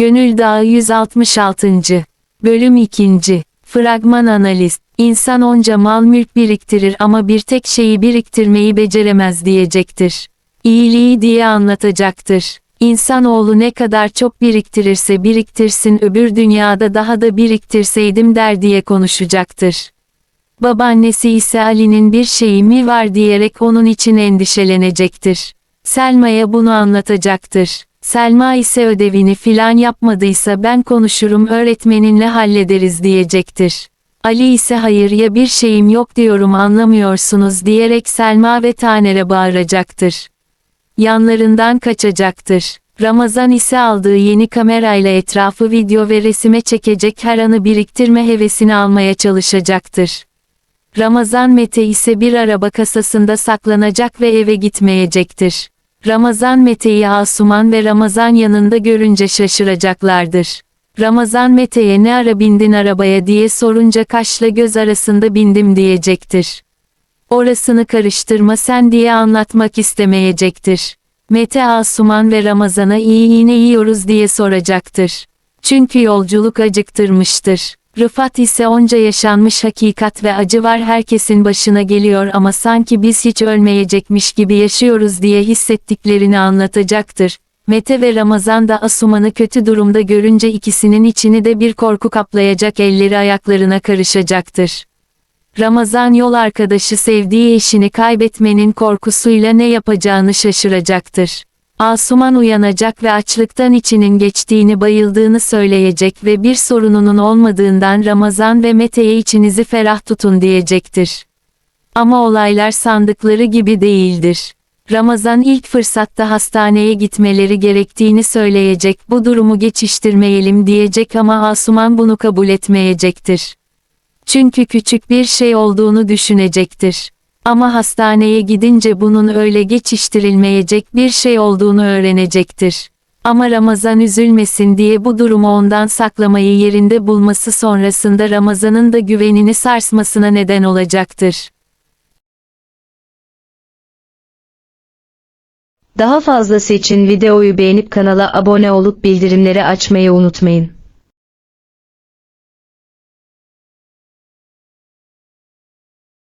Gönül Dağı 166. Bölüm 2. Fragman analiz. İnsan onca mal mülk biriktirir ama bir tek şeyi biriktirmeyi beceremez diyecektir. İyiliği diye anlatacaktır. İnsanoğlu ne kadar çok biriktirirse biriktirsin öbür dünyada daha da biriktirseydim der diye konuşacaktır. Babaannesi ise Ali'nin bir şeyi mi var diyerek onun için endişelenecektir. Selma'ya bunu anlatacaktır. Selma ise ödevini filan yapmadıysa ben konuşurum öğretmeninle hallederiz diyecektir. Ali ise hayır ya bir şeyim yok diyorum anlamıyorsunuz diyerek Selma ve Taner'e bağıracaktır. Yanlarından kaçacaktır. Ramazan ise aldığı yeni kamerayla etrafı video ve resime çekecek her anı biriktirme hevesini almaya çalışacaktır. Ramazan Mete ise bir araba kasasında saklanacak ve eve gitmeyecektir. Ramazan Mete'yi Asuman ve Ramazan yanında görünce şaşıracaklardır. Ramazan Mete'ye ne ara bindin arabaya diye sorunca kaşla göz arasında bindim diyecektir. Orasını karıştırma sen diye anlatmak istemeyecektir. Mete Asuman ve Ramazan'a iyi iğne yiyoruz diye soracaktır. Çünkü yolculuk acıktırmıştır. Rıfat ise onca yaşanmış hakikat ve acı var herkesin başına geliyor ama sanki biz hiç ölmeyecekmiş gibi yaşıyoruz diye hissettiklerini anlatacaktır. Mete ve Ramazan da Asuman'ı kötü durumda görünce ikisinin içini de bir korku kaplayacak elleri ayaklarına karışacaktır. Ramazan yol arkadaşı sevdiği eşini kaybetmenin korkusuyla ne yapacağını şaşıracaktır. Asuman uyanacak ve açlıktan içinin geçtiğini bayıldığını söyleyecek ve bir sorununun olmadığından Ramazan ve Mete'ye içinizi ferah tutun diyecektir. Ama olaylar sandıkları gibi değildir. Ramazan ilk fırsatta hastaneye gitmeleri gerektiğini söyleyecek bu durumu geçiştirmeyelim diyecek ama Asuman bunu kabul etmeyecektir. Çünkü küçük bir şey olduğunu düşünecektir. Ama hastaneye gidince bunun öyle geçiştirilmeyecek bir şey olduğunu öğrenecektir. Ama Ramazan üzülmesin diye bu durumu ondan saklamayı yerinde bulması sonrasında Ramazan'ın da güvenini sarsmasına neden olacaktır. Daha fazlası için videoyu beğenip kanala abone olup bildirimleri açmayı unutmayın.